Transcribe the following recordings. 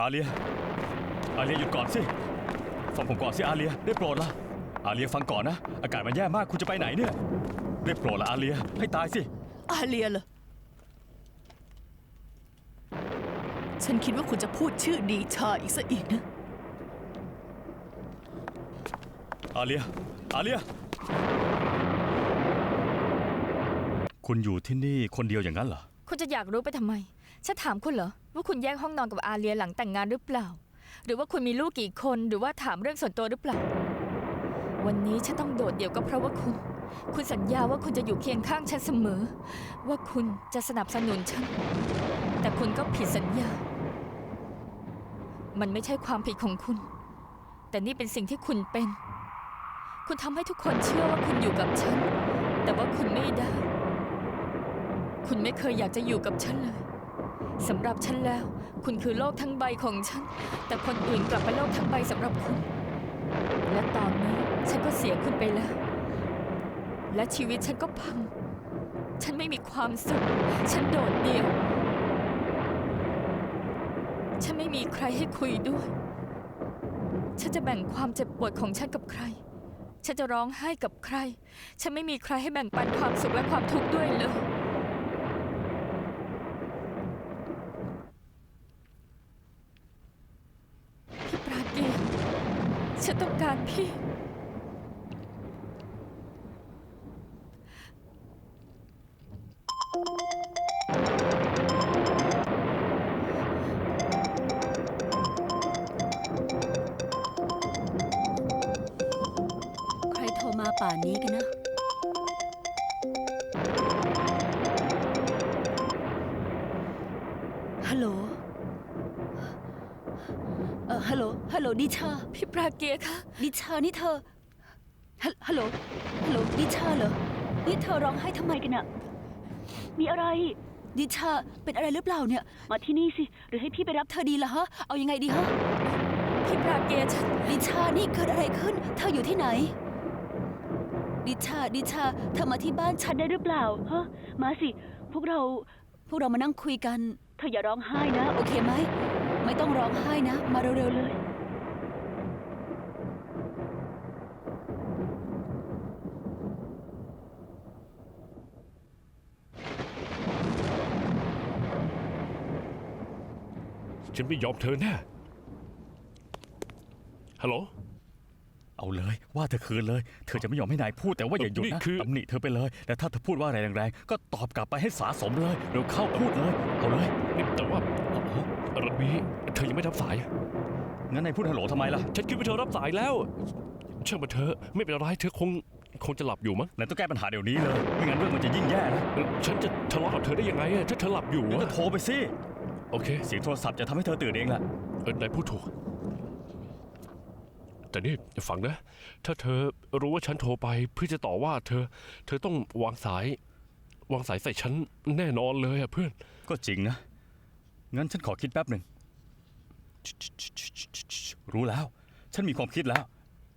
อาเลีย อาเลียหยุดก่อนสิ ฟังผมก่อนสิอาเลียได้โปรดละอาเลียฟังก่อนนะ อากาศมันแย่มากคุณจะไปไหนเนี่ยได้โปรดละอาเลียให้ตายสิ อาเลียเหรอ ฉันคิดว่าคุณจะพูดชื่อดีชาอีกซะอีกนะ อาเลีย อาเลีย คุณอยู่ที่นี่คนเดียวอย่างนั้นเหรอ คุณจะอยากรู้ไปทำไม ฉันถามคุณเหรอ ว่าคุณแยกห้องนอนกับอาเลียหลังแต่งงานหรือเปล่า หรือว่าคุณมีลูกกี่คนหรือว่าถามเรื่องส่วนตัวหรือเปล่า วันนี้ฉันต้องโดดเดี่ยวก็เพราะว่าคุณ คุณสัญญาว่าคุณจะอยู่เคียงข้างฉันเสมอ ว่าคุณจะสนับสนุนฉัน แต่คุณก็ผิดสัญญา มันไม่ใช่ความผิดของคุณ แต่นี่เป็นสิ่งที่คุณเป็น คุณทำให้ทุกคนเชื่อว่าคุณอยู่กับฉัน แต่ว่าคุณไม่ได้ คุณไม่เคยอยากจะอยู่กับฉันเลย สำหรับฉันแล้ว คุณคือโลกทั้งใบของฉัน แต่คนอื่นกลับเป็นโลกทั้งใบสำหรับคุณ และตอนนี้ฉันก็เสียคุณไปแล้ว และชีวิตฉันก็พัง ฉันไม่มีความสุข ฉันโดดเดี่ยว ฉันไม่มีใครให้คุยด้วย ฉันจะแบ่งความเจ็บปวดของฉันกับใคร ฉันจะร้องไห้กับใคร ฉันไม่มีใครให้แบ่งปันความสุขและความทุกข์ด้วยเลย พี่ปราเกียรติ ฉันต้องการพี่ ใครโทรมาป่านนี้กันนะ ดิชา พี่ปราเกียรติคะดิชานี่เธอฮัลฮัลโหลฮัลโหลดิชาเหรอนี่เธอร้องไห้ทำไมกันอะมีอะไร ดิชาเป็นอะไรหรือเปล่าเนี่ย มาที่นี่สิ หรือให้พี่ไปรับเธอดีละฮะ เอายังไงดีฮะ พี่ปราเกียรติฉันดิชานี่เกิดอะไรขึ้น เธออยู่ที่ไหน ดิชา ดิชา เธอมาที่บ้านฉันได้หรือเปล่าฮะมาสิ พวกเรา พวกเรามานั่งคุยกัน เธออย่าร้องไห้นะ โอเคไหม ไม่ต้องร้องไห้นะ มาเร็วๆเลย ฉันไม่ยอมเธอแน่ฮัลโหล เอาเลยว่าเธอคืนเลย เธอจะไม่ยอมให้นายพูดแต่ว่าอย่าหยุดนี่นะคือ ตำหนิเธอไปเลย และถ้าเธอพูดว่าอะไรแรงๆ ก็ตอบกลับไปให้สาสมเลยเร็วเข้าพูดเลย เอาเลยนี่แต่ว่าเอาเอารันบีเธอยังไม่รับสาย งั้นนายพูดฮัลโหลทำไมล่ะฉันคิดว่าเธอรับสายแล้วช่างมาเธอะไม่เป็นไรเธอคงคงจะหลับอยู่มั้งนายต้องแก้ปัญหาเดี๋ยวนี้เลยไม่งั้นเรื่องมันจะยิ่งแย่นะเอ่อฉันจะทะเลาะกับเธอได้ยังไงอะถ้าเธอหลับอยู่งั้นก็อะโทรไปสิ โอเคเสียงโทรศัพท์จะทำให้เธอตื่นเองแหละเออนายพูดถูก แต่นี่ฟังนะ ถ้าเธอรู้ว่าฉันโทรไปเพื่อจะต่อว่าเธอ เธอต้องวางสาย วางสายใส่ฉันแน่นอนเลยอะเพื่อน ก็จริงนะ งั้นฉันขอคิดแป๊บหนึ่ง รู้แล้ว ฉันมีความคิดแล้ว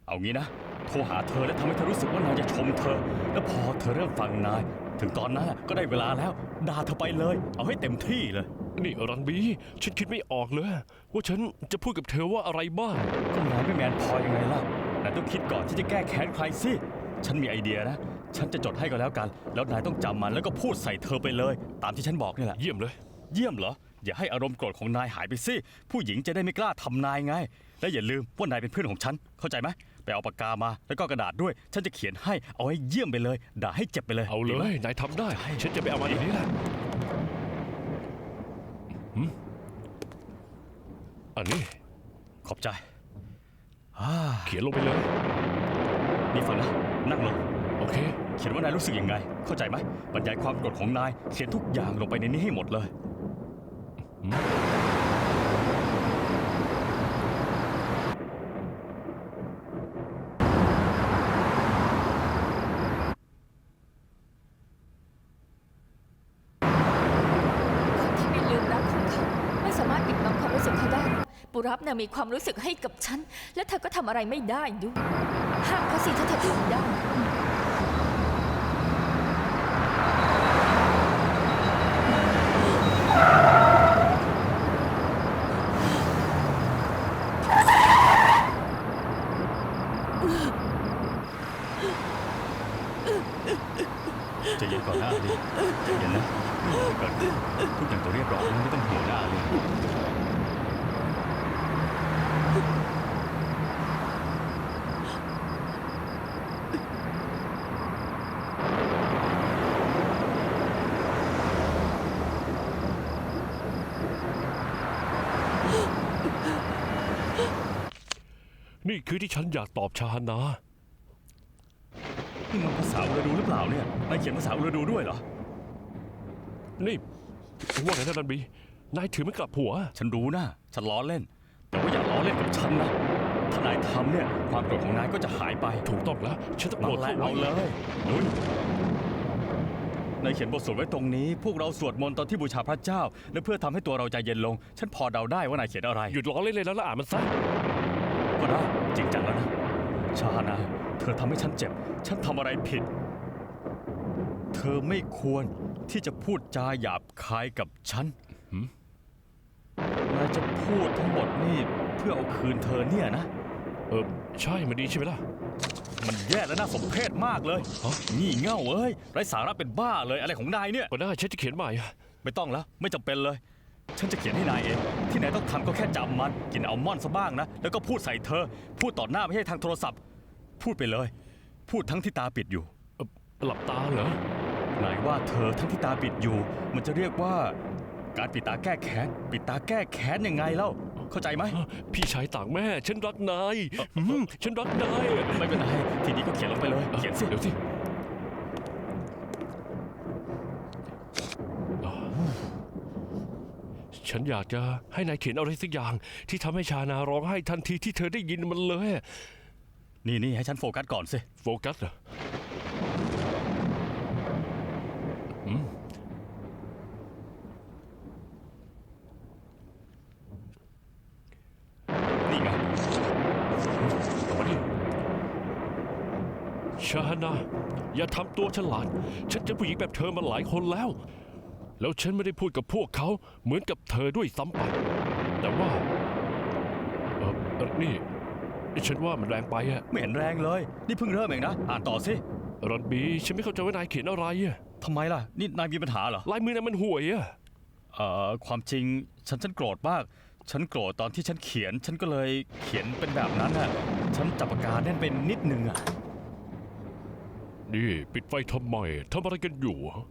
เอางี้นะ โทรหาเธอและทำให้เธอรู้สึกว่านายจะชมเธอ แล้วพอเธอเริ่มฟังนาย ถึงตอนนั้นน่ะก็ได้เวลาแล้ว ด่าเธอไปเลย เอาให้เต็มที่เลย นี่รันบี ฉันคิดไม่ออกเลย ว่าฉันจะพูดกับเธอว่าอะไรบ้าง ก็นายไม่แมนพอยังไงล่ะนายต้องคิดก่อนที่จะแก้แค้นใครสิ ฉันมีไอเดียนะ ฉันจะจดให้ก็แล้วกัน แล้วนายต้องจำมันแล้วก็พูดใส่เธอไปเลย ตามที่ฉันบอกนี่แหละ เยี่ยมเลย เยี่ยมเหรอ อย่าให้อารมณ์โกรธของนายหายไปสิผู้หญิงจะได้ไม่กล้าทำนายไง และอย่าลืมว่านายเป็นเพื่อนของฉัน เข้าใจไหมไปเอาปากกามาแล้วก็กระดาษด้วย ฉันจะเขียนให้เอาให้เยี่ยมไปเลย ด่าให้เจ็บไปเลยเอาเลดีไหม ย นายทำได้ ใช่ ฉันจะไปเอามาเดี๋ยวนี้แหละหืมอันนี้ขอบใจอ่าเขียนลงไปเลย นี่ฟังนะนั่งลง โอเค เขียนว่านายรู้สึกยังไง เข้าใจไหมบรรยายความโกรธของนายเขียนทุกอย่างลงไปในนี้ให้หมดเลยคน ที่ไม่ลืมรักของเขาไม่สามารถปิดบังความรู้สึกเขาได้ปุรับเนี่ยมีความรู้สึกให้กับฉัน และเธอก็ทำอะไรไม่ได้ด้วยห้ามเขาสิถ้าเธอทำได้ น พูดอย่างตัวเรียบร้อยนะไม่ต้องห่วงหน้าเลยนี่คือที่ฉันอยากตอบชาหนะ นี่มันภาษาอุรดูหรือเปล่าเนี่ยนายเขียนภาษาอุรดูด้วยเหรอ นี่ว่าไงนะดันบี นายถือไม่กลับหัว ฉันรู้นะ ฉันล้อเล่น แต่ว่าอย่าล้อเล่นกับฉันนะ ถ้านายทำเนี่ยความโกรธของนายก็จะหายไปถูกต้องแล้ว ฉันจะโกรนั่ธนแหละเขาเอาไว้เลย ลุยนายเขียนบทสวดไว้ตรงนี้ พวกเราสวดมนต์ตอนที่บูชาพระเจ้า และเพื่อทำให้ตัวเราใจเย็นลง ฉันพอเดาได้ว่านายเขียนอะไร หยุดล้อเล่นเลยแล้วแล้วอ่านมันซะ ก็ได้จริงจังแล้วนะ ชานะ เธอทำให้ฉันเจ็บ ฉันทำอะไรผิด เธอไม่ควรที่จะพูดจาหยาบคายกับฉันหืมนายจะพูดทั้งหมดนี่เพื่อเอาคืนเธอเนี่ยนะ เออใช่มันดีใช่ไหมล่ะ มันแย่และน่าสมเพชมากเลยฮะงี่เง่าเอ้ยไร้สาระเป็นบ้าเลยอะไรของนายเนี่ยก็ได้ฉันจะเขียนใหม่อะไม่ต้องแล้วไม่จำเป็นเลย ฉันจะเขียนให้นายเอง ที่นายต้องทำก็แค่จำมัน กินอัลมอนด์ซะบ้างนะ แล้วก็พูดใส่เธอ พูดต่อหน้าไม่ใช่ทางโทรศัพท์ พูดไปเลย พูดทั้งที่ตาปิดอยู่ เอ่อหลับตาเหรอนายว่าเธอทั้งที่ตาปิดอยู่ มันจะเรียกว่า การปิดตาแก้แค้น ปิดตาแก้แค้นยังไงเล่า เข้าใจไหม พี่ชายต่างแม่ ฉันรักนายหืมฉันรักนายไม่เป็นไร ทีนี้ก็เขียนลงไปเลย เขียนสิ เดี๋ยวสิอ่าฉันอยากจะให้นายเขียนอะไรสักอย่าง ที่ทำให้ชานาร้องไห้ทันทีที่เธอได้ยินมันเลย นี่นี่ให้ฉันโฟกัสก่อนสิ โฟกัสเหรออืมนี่ไงเอามาดิชานาอย่าทำตัวฉลาด ฉันเจอผู้หญิงแบบเธอมาหลายคนแล้ว แล้วฉันไม่ได้พูดกับพวกเขาเหมือนกับเธอด้วยซ้ำไป แต่ว่าเออเอ่อนี่ ฉันว่ามันแรงไปอะไม่เห็นแรงเลย นี่เพิ่งเริ่มเองนะ อ่านต่อสิรันบีฉันไม่เข้าใจว่านายเขียนอะไรอะทำไมล่ะ นี่นายมีปัญหาเหรอ ลายมือนายมันห่วยอะเอ่อความจริงฉันฉันโกรธมาก ฉันโกรธตอนที่ฉันเขียน ฉันก็เลยเขียนเป็นแบบนั้นน่ะ ฉันจับปากกาแน่นเป็นนิดนึงอะ นี่ ปิดไฟทำไมทำอะไรกันอยู่ฮะ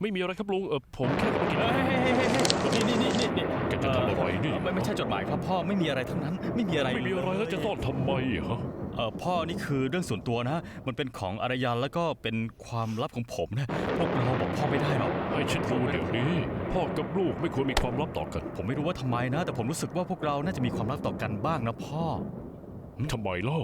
ไม่มีอะไรครับลุงเออผมแค่กำลังกินเฮ้ยเฮ้ยเฮ้ยเฮ้ยนี่นี่นี่นี่แกจะทำอะไรนี่ไม่ไม่ใช่จดหมายครับพ่อไม่มีอะไรทั้งนั้น ไม่มีอะไรไม่มีอะไรแล้วจะซ่อนทำไมฮะเออพ่อนี่คือเรื่องส่วนตัวนะ มันเป็นของอารยันแล้วก็เป็นความลับของผมนะพวกเราบอกพ่อไม่ได้หรอกให้ฉันรู้เดี๋ยวนี้ พ่อกับลูกไม่ควรมีความลับต่อกัน ผมไม่รู้ว่าทำไมนะ แต่ผมรู้สึกว่าพวกเราน่าจะมีความลับต่อกันบ้างนะพ่อทำไมเล่า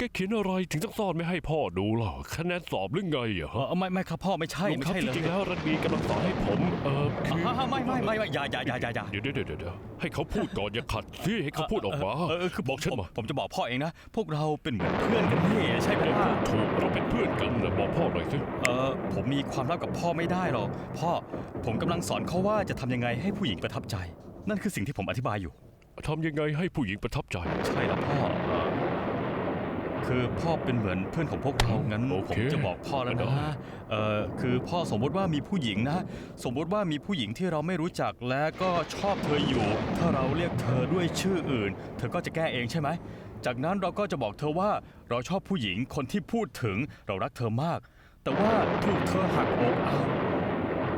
แกเขียนอะไรถึงต้องซ่อนไม่ให้พ่อดูล่ะคะแนนสอบหรือไงอะเอฮะอไม่ไม่ครับพ่อไม่ใช่ลุงไม่ครับใช่จเลยริงๆแล้วรันบีกำลังสอนให้ผมเออคืออ่าไม่ไม่ไม่ไม่อย่าอย่าอย่าอย่าอย่าเดี๋ยวเดี๋ยวเดี๋ยวเดี๋ยวให้เขาพูดก่อนอย่าขัดสิให้เขาพูดออกมาเออเออคือบอกฉันผมมาผมจะบอกพ่อเองนะ พวกเราเป็นเหมือนเพื่อนกันนี่ใช่ไหมเดี๋ยวล่ะพูดถูกเราเป็นเพื่อนกันนะบอกพ่อหน่อยสิเออผมมีความลับกับพ่อไม่ได้หรอกพ่อผมกำลังสอนเขาว่าจะทำยังไงให้ผู้หญิงประทับใจ นั่นคือสิ่งที่ผมอธิบายอยู่ ทำยังไงให้ผู้หญิงประทับใจ ใช่แล้วพ่อเอ่อ คือพ่อเป็นเหมือนเพื่อนของพวกเรา งั้นโอผมเคจะบอกพ่อแล้วได้ นะเออคือพ่อสมมติว่ามีผู้หญิงนะ สมมติว่ามีผู้หญิงที่เราไม่รู้จักและก็ชอบเธออยู่ ถ้าเราเรียกเธอด้วยชื่ออื่น เธอก็จะแก้เองใช่ไหม จากนั้นเราก็จะบอกเธอว่าเราชอบผู้หญิงคนที่พูดถึงเรารักเธอมาก แต่ว่าถูกเธอหักอกเอา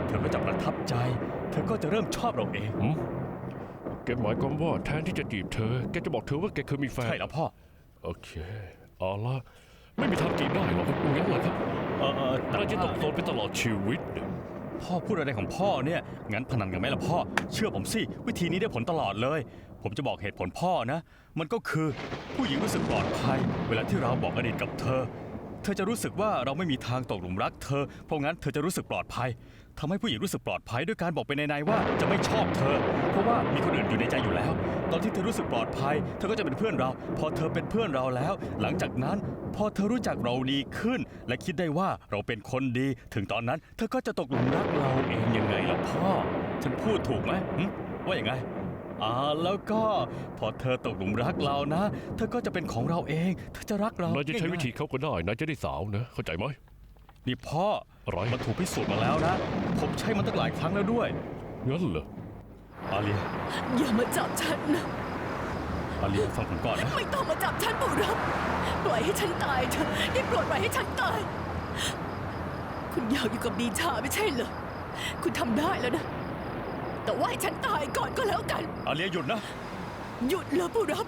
เธอก็จะประทับใจ เธอก็จะเริ่มชอบเราเอง หืมแกหมายความว่าแทนที่จะจีบเธอ แกจะบอกเธอว่าแกเคยมีแฟนใช่แล้วพ่อ โอเค เอาละไม่มีทางจีนได้หรอกงั้นเหรอครับเออเออแต่เราจะตกโซนไปตลอดชีวิตเนี่ยพ่อพูดอะไรของพ่อเนี่ยงั้นพนันกันไหมล่ะพ่อ เชื่อผมสิวิธีนี้ได้ผลตลอดเลย ผมจะบอกเหตุผลพ่อนะ มันก็คือผู้หญิงรู้สึกปลอดภัย เวลาที่เราบอกอดีตกับเธอ เธอจะรู้สึกว่าเราไม่มีทางตกหลุมรักเธอ เพราะงั้นเธอจะรู้สึกปลอดภัยทำให้ผู้หญิงรู้สึกปลอดภัยด้วยการบอกไปในๆว่าจะไม่ชอบเธอ เพราะว่ามีคนอื่นอยู่ในใจอยู่แล้ว ตอนที่เธอรู้สึกปลอดภัย เธอก็จะเป็นเพื่อนเรา พอเธอเป็นเพื่อนเราแล้ว หลังจากนั้น พอเธอรู้จักเราดีขึ้น และคิดได้ว่าเราเป็นคนดี ถึงตอนนั้น เธอก็จะตกหลุมรักเราเองยังไงล่ะพ่อ ฉันพูดถูกไหมหึว่าอย่างไง อ่าแล้วก็พอเธอตกหลุมรักเรานะ เธอก็จะเป็นของเราเอง เธอจะรักเรานายจะใช้ง่ายๆวิธีเขาก็ได้นายจะได้สาวนะเข้าใจไหมนี่พ่ออะไรมันถูกพิสูจน์มาแล้วนะ ผมใช้มันตั้งหลายครั้งแล้วด้วยงั้นเหรออาเลียอย่ามาจับฉันนะอาเลียฟังผมก่อนนะ ไม่ต้องมาจับฉันปุรับปล่อยให้ฉันตายเถอะได้โปรดปล่อยให้ฉันตาย คุณอยากอยู่กับดีชาไม่ใช่เหรอคุณทำได้แล้วนะ แต่ว่าให้ฉันตายก่อนก็แล้วกัน อาเลียหยุดนะ หยุดเลยปุรับ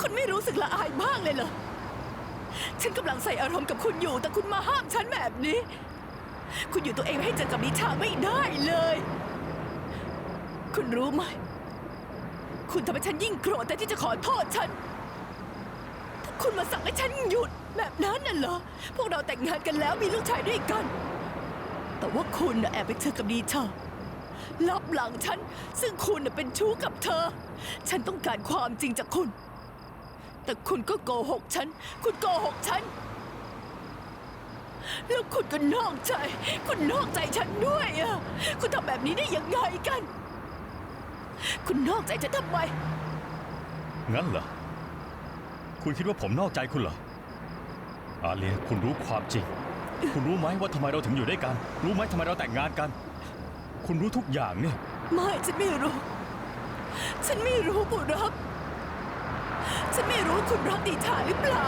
คุณไม่รู้สึกละอายบ้างเลยเหรอ ฉันกำลังใส่อารมณ์กับคุณอยู่ แต่คุณมาห้ามฉันแบบนี้ คุณอยู่ตัวเองให้เจอกับนิชาไม่ได้เลย คุณรู้ไหม คุณทำให้ฉันยิ่งโกรธแต่ที่จะขอโทษฉัน คุณมาสั่งให้ฉันหยุดแบบนั้นน่ะเหรอ พวกเราแต่งงานกันแล้วมีลูกชายด้วยกัน แต่ว่าคุณน่ะแอบไปเจอกับนิชา ลับหลังฉัน ซึ่งคุณน่ะเป็นชู้กับเธอ ฉันต้องการความจริงจากคุณ แต่คุณก็โกหกฉัน คุณโกหกฉัน แล้วคุณก็นอกใจ คุณนอกใจฉันด้วยอะ คุณทำแบบนี้ได้ยังไงกัน คุณนอกใจฉันทำไม งั้นเหรอ คุณคิดว่าผมนอกใจคุณเหรอ อาเลียคุณรู้ความจริง คุณรู้ไหมว่าทำไมเราถึงอยู่ด้วยกัน รู้ไหมทำไมเราแต่งงานกัน คุณรู้ทุกอย่างเนี่ย ไม่ฉันไม่รู้ ฉันไม่รู้ปุรับ ฉันไม่รู้คุณรักดีชาหรือเปล่า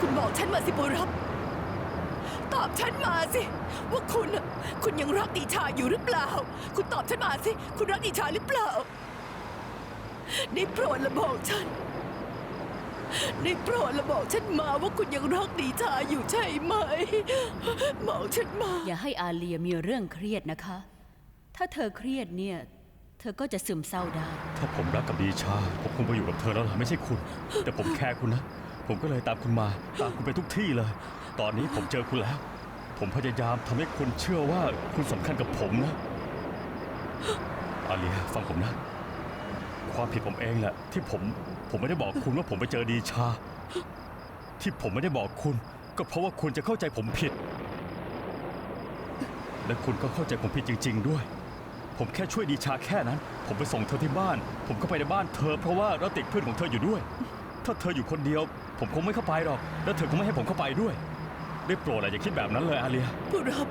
คุณบอกฉันมาสิปุรับ ตอบฉันมาสิ ว่าคุณน่ะคุณยังรักดีชาอยู่หรือเปล่า คุณตอบฉันมาสิ คุณรักดีชาหรือเปล่า ได้โปรดและบอกฉัน ได้โปรดและบอกฉันมาว่าคุณยังรักดีชาอยู่ใช่ไหม บอกฉันมา อย่าให้อาเลียมีเรื่องเครียดนะคะ ถ้าเธอเครียดเนี่ย เธอก็จะซึมเศร้าได้ ถ้าผมรักกับดีชา ผมคงไปอยู่กับเธอแล้วล่ะไม่ใช่คุณ แต่ผมแคร์คุณนะ ผมก็เลยตามคุณมา ตามคุณไปทุกที่เลย ตอนนี้ผมเจอคุณแล้ว ผมพยายามทำให้คุณเชื่อว่าคุณสำคัญกับผมนะ อาเลียฟังผมนะ ความผิดผมเองแหละ ที่ผมผมไม่ได้บอกคุณว่าผมไปเจอดีชา ที่ผมไม่ได้บอกคุณ ก็เพราะว่าคุณจะเข้าใจผมผิด และคุณก็เข้าใจผมผิดจริง ๆ ด้วย ผมแค่ช่วยดีชาแค่นั้น ผมไปส่งเธอที่บ้าน ผมก็ไปในบ้านเธอเพราะว่าเราติดเพื่อนของเธออยู่ด้วย ถ้าเธออยู่คนเดียว ผมคงไม่เข้าไปหรอก แล้วเธอคงไม่ให้ผมเข้าไปด้วย ได้โปรดอะอย่าคิดแบบนั้นเลยอาเลีย ผู้รับ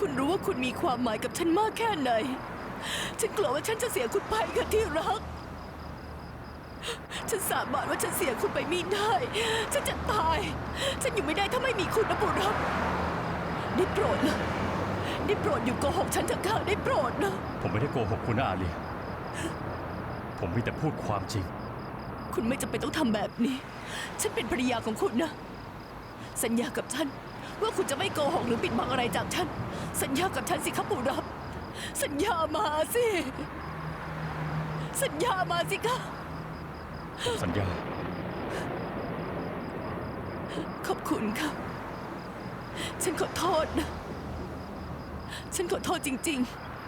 คุณรู้ว่าคุณมีความหมายกับฉันมากแค่ไหน ฉันกลัวว่าฉันจะเสียคุณไปค่ะที่รัก ฉันสาบานว่าฉันเสียคุณไปไม่ได้ ฉันจะตาย ฉันอยู่ไม่ได้ถ้าไม่มีคุณนะผู้รับได้โปรดนะ ได้โปรดอยู่โกหกฉันเถอะค่ะได้โปรดนะ ผมไม่ได้โกหกคุณนะอาเลีย ผมมีแต่พูดความจริง คุณไม่จำเป็นต้องทำแบบนี้ ฉันเป็นภรรยาของคุณนะ สัญญากับฉัน ว่าคุณจะไม่โกหกหรือปิดบังอะไรจากฉัน สัญญากับฉันสิครับปู่รับ สัญญามาสิ สัญญามาสิคะสัญญา ขอบคุณค่ะ ฉันขอโทษนะ ฉันขอโทษจริง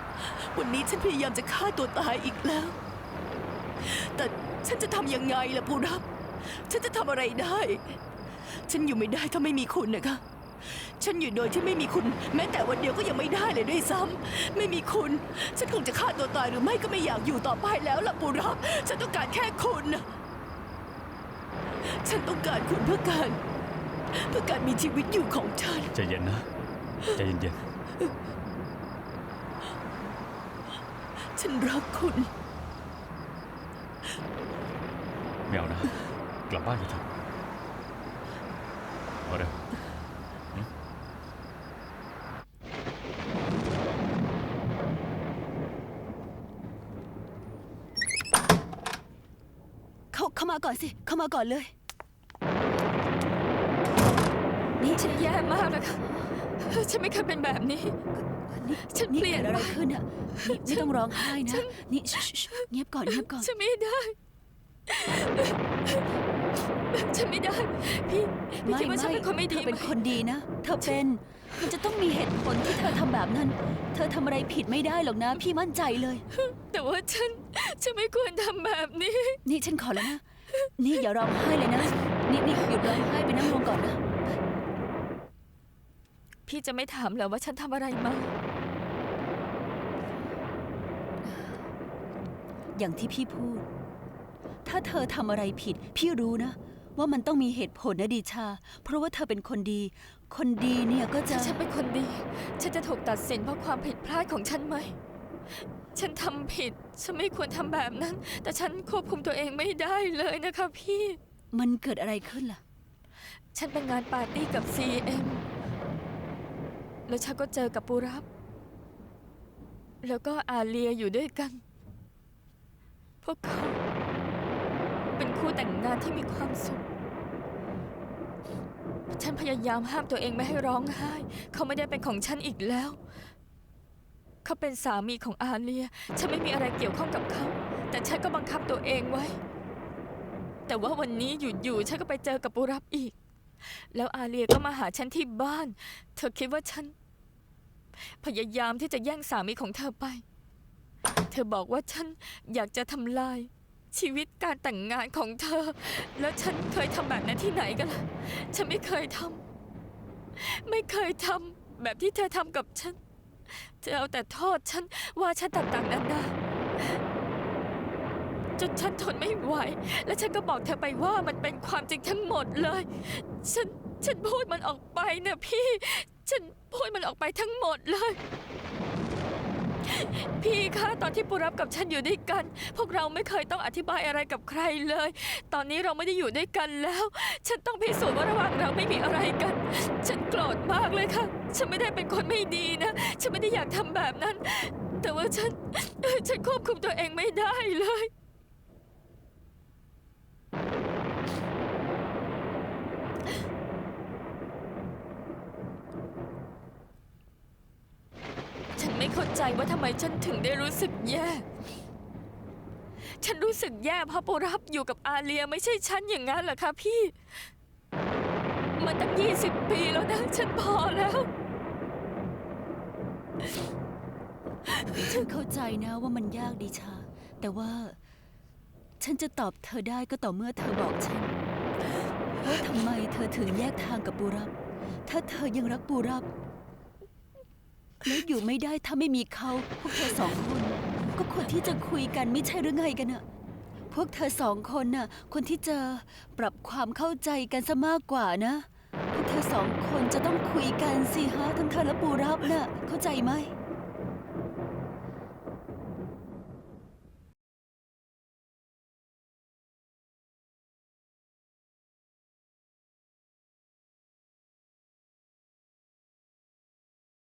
ๆ วันนี้ฉันพยายามจะฆ่าตัวตายอีกแล้ว แต่ฉันจะทำยังไงล่ะผู้รับ ฉันจะทำอะไรได้ ฉันอยู่ไม่ได้ถ้าไม่มีคุณนะคะ ฉันอยู่โดยที่ไม่มีคุณ แม้แต่วันเดียวก็ยังไม่ได้เลยด้วยซ้ำไม่มีคุณ ฉันคงจะฆ่าตัวตายหรือไม่ก็ไม่อยากอยู่ต่อไปแล้วล่ะปูรับ ฉันต้องการแค่คุณนะฉันต้องการคุณเพื่อการเพื่อการมีชีวิตอยู่ของฉัน ใจเย็นนะ ใจเย็น ฉันรักคุณๆไม่เอานะ กลับบ้านกันเถอะเอาเร็วเข้าเข้ามาก่อนสิ เข้ามาก่อนเลย นี่ฉันแย่มากเลยค่ะ ฉันไม่เคยเป็นแบบนี้ ฉันนี่เปลี่ยเกินดอะไรไปขึ้นอะนี่ไม่ต้องร้องไห้นะ นี่ชิชๆเงียบก่อนเงียบก่อนฉันไม่ได้ ฉันไม่ได้ พี่พี่คิดว่าฉันเป็นคนไม่ดีเธอเป็นไหมคนดีนะ เธอเป็น มันจะต้องมีเหตุผลที่เธอทำแบบนั้น เธอทำอะไรผิดไม่ได้หรอกนะ พี่มั่นใจเลย แต่ว่าฉัน ฉันไม่ควรทำแบบนี้ นี่ฉันขอแล้วนะ นี่อย่าร้องไห้เลยนะ นี่นี่หยุดร้องไห้ไปนั่งลงก่อนนะ พี่จะไม่ถามแล้วว่าฉันทำอะไรมา อย่างที่พี่พูด ถ้าเธอทำอะไรผิด พี่รู้นะ ว่ามันต้องมีเหตุผลนะดิชา เพราะว่าเธอเป็นคนดี คนดีเนี่ยก็จะถ้าฉันเป็นคนดี ฉันจะถูกตัดสินเพราะความผิดพลาดของฉันไหม ฉันทำผิด ฉันไม่ควรทำแบบนั้น แต่ฉันควบคุมตัวเองไม่ได้เลยนะคะพี่ มันเกิดอะไรขึ้นล่ะ ฉันไปงานปาร์ตี้กับ CM แล้วฉันก็เจอกับปูรับ แล้วก็อาเลียอยู่ด้วยกัน พวกเขาเป็นคู่แต่งงานที่มีความสุข ฉันพยายามห้ามตัวเองไม่ให้ร้องไห้ เขาไม่ได้เป็นของฉันอีกแล้ว เขาเป็นสามีของอาเลีย ฉันไม่มีอะไรเกี่ยวข้องกับเขา แต่ฉันก็บังคับตัวเองไว้ แต่ว่าวันนี้อยู่ๆฉันก็ไปเจอกับปูรับอีก แล้วอาเลียก็มาหาฉันที่บ้าน เธอคิดว่าฉัน พยายามที่จะแย่งสามีของเธอไป เธอบอกว่าฉันอยากจะทำลาย ชีวิตการแต่งงานของเธอ แล้วฉันเคยทำแบบนั้นที่ไหนกันล่ะ ฉันไม่เคยทำไม่เคยทำแบบที่เธอทำกับฉัน เธอเอาแต่โทษฉันว่าฉันต่างๆนานาจนฉันทนไม่ไหว และฉันก็บอกเธอไปว่ามันเป็นความจริงทั้งหมดเลย ฉัน ฉันพูดมันออกไปนะพี่ ฉันพูดมันออกไปทั้งหมดเลย พี่คะตอนที่ปูรับกับฉันอยู่ด้วยกัน พวกเราไม่เคยต้องอธิบายอะไรกับใครเลย ตอนนี้เราไม่ได้อยู่ด้วยกันแล้ว ฉันต้องพิสูจน์ว่าระหว่างเราไม่มีอะไรกัน ฉันโกรธมากเลยค่ะ ฉันไม่ได้เป็นคนไม่ดีนะ ฉันไม่ได้อยากทำแบบนั้น แต่ว่าฉัน ฉันควบคุมตัวเองไม่ได้เลย ฉันไม่เข้าใจ ว่าทำไมฉันถึงได้รู้สึกแย่ ฉันรู้สึกแย่เพราะปูรับอยู่กับอาเลียไม่ใช่ฉันอย่างนั้นเหรอคะพี่ มันตั้งยี่สิบปีแล้วนะ ฉันพอแล้ว ฉันเข้าใจนะว่ามันยากดิชา แต่ว่า ฉันจะตอบเธอได้ก็ต่อเมื่อเธอบอกฉันว่าทำไมเธอถึงแยกทางกับปูรับ ถ้าเธอยังรักปูรับ แล้วอยู่ไม่ได้ถ้าไม่มีเขาพวกเธอสองคน ก็ควรที่จะคุยกันไม่ใช่หรือไงกันอะพวกเธอสองคนน่ะคนที่จะปรับความเข้าใจกันซะมากกว่านะ พวกเธอสองคนจะต้องคุยกันสิฮะทั้งเธอและปูรับน่ะเข้าใจไหม